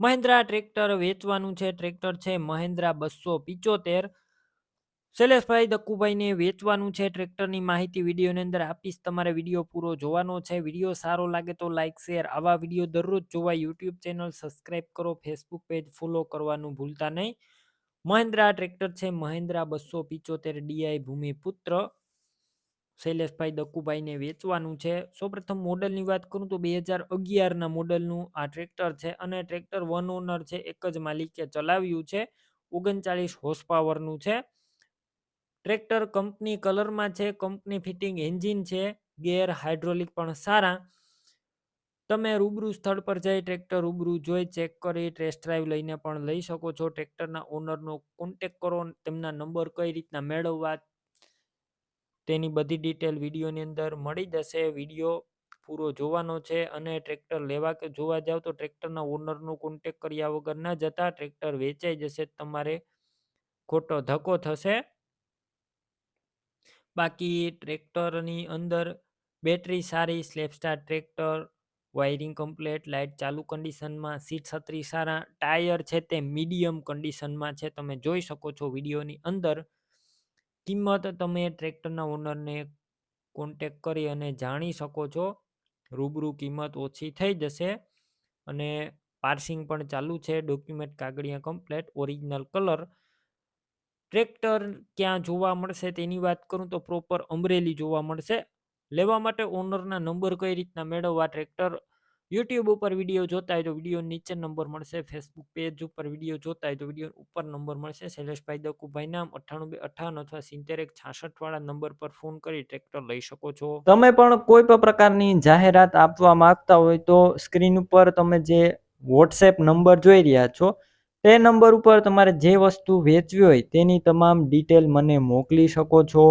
Mahindra tractor વેચવાનું છે. Tractor છે મહિન્દ્રા બસો પિચોતેર. શૈલેષભાઈ દક્કુભાઈને વેચવાનું છે. ટ્રેક્ટરની માહિતી વિડીયોની અંદર આપીશ. તમારે વીડિયો પૂરો જોવાનો છે. વીડિયો સારો લાગે તો લાઇક શેર. આવા વીડિયો દરરોજ જોવા યુટ્યુબ ચેનલ સબસ્ક્રાઈબ કરો. ફેસબુક પેજ ફોલો કરવાનું ભૂલતા નહીં. મહિન્દ્રા ટ્રેક્ટર છે મહિન્દ્રા બસો પિચોતેર ડીઆઈ ભૂમિપુત્ર. શૈલેષભાઈ દક્કુભાઈને વેચવાનું છે. સૌપ્રથમ મોડલની વાત કરું તો બે હજાર અગિયારના મોડલનું આ ટ્રેક્ટર છે અને ટ્રેક્ટર વન ઓનર છે, એક જ માલિકે ચલાવ્યું છે. ઓગણચાળીસ હોર્સ પાવરનું છે. ટ્રેક્ટર કંપની કલરમાં છે કંપની ફિટિંગ એન્જિન છે ગેર હાઇડ્રોલિક પણ સારા. તમે રૂબરૂ સ્થળ પર જઈ ટ્રેક્ટર રૂબરૂ જોઈ ચેક કરી ટેસ્ટ ડ્રાઈવ લઈને પણ લઈ શકો છો. ટ્રેક્ટરના ઓનરનો કોન્ટેક કરો, તેમના નંબર કઈ રીતના મેળવવા તેની બધી ડિટેલ વિડીયોની અંદર મળી જશે. વીડિયો પૂરો જોવાનો છે અને ટ્રેક્ટર લેવા કે જોવા જાવ તો ટ્રેક્ટરના ઓનરનો કોન્ટેક કર્યા વગર ન જતા ટ્રેક્ટર વેચાઈ જશે, તમારે ખોટો ધક્કો થશે. બાકી ટ્રેક્ટરની અંદર બેટરી સારી સ્લેપસ્ટાર ટ્રેક્ટર વાયરિંગ કમ્પ્લેટ લાઇટ ચાલુ કન્ડિશનમાં સીટ છત્રી સારા ટાયર છે તે મીડિયમ કન્ડિશનમાં છે. તમે જોઈ શકો છો વિડીયોની અંદર કિંમત તમે ટ્રેક્ટરના ઓનરને કોન્ટેક કરી અને જાણી શકો છો. રૂબરૂ કિંમત ઓછી થઈ જશે અને પાર્સિંગ પણ ચાલુ છે. ડોક્યુમેન્ટ કાગળિયા કમ્પ્લેટ ઓરિજિનલ કલર ટ્રેક્ટર ક્યાં જોવા મળશે તેની વાત કરું તો પ્રોપર અમરેલી જોવા મળશે. લેવા માટે ઓનરના નંબર કઈ રીતના મેળવવા, ટ્રેક્ટર યુટ્યુબ ઉપર વીડિયો જોતા હોય તો વીડિયો નીચે નંબર મળશે ફેસબુક પેજ ઉપર વીડિયો જોતા હોય તો વીડિયો ઉપર નંબર મળશે. શૈલેષભાઈ દકુભાઈ નામ અઠ્ઠાણું બે, અઠ્ઠાવન અથવા સિત્તેર એક છાસઠ વાળા નંબર પર ફોન કરી ટ્રેક્ટર લઈ શકો છો. તમે પણ કોઈ પણ પ્રકારની જાહેરાત આપવા માંગતા હોય તો સ્ક્રીન ઉપર તમે જે વોટ્સએપ નંબર જોઈ રહ્યા છો, તે નંબર ઉપર તમારે જે વસ્તુ વેચવી હોય તેની તમામ ડિટેલ મને મોકલી શકો છો.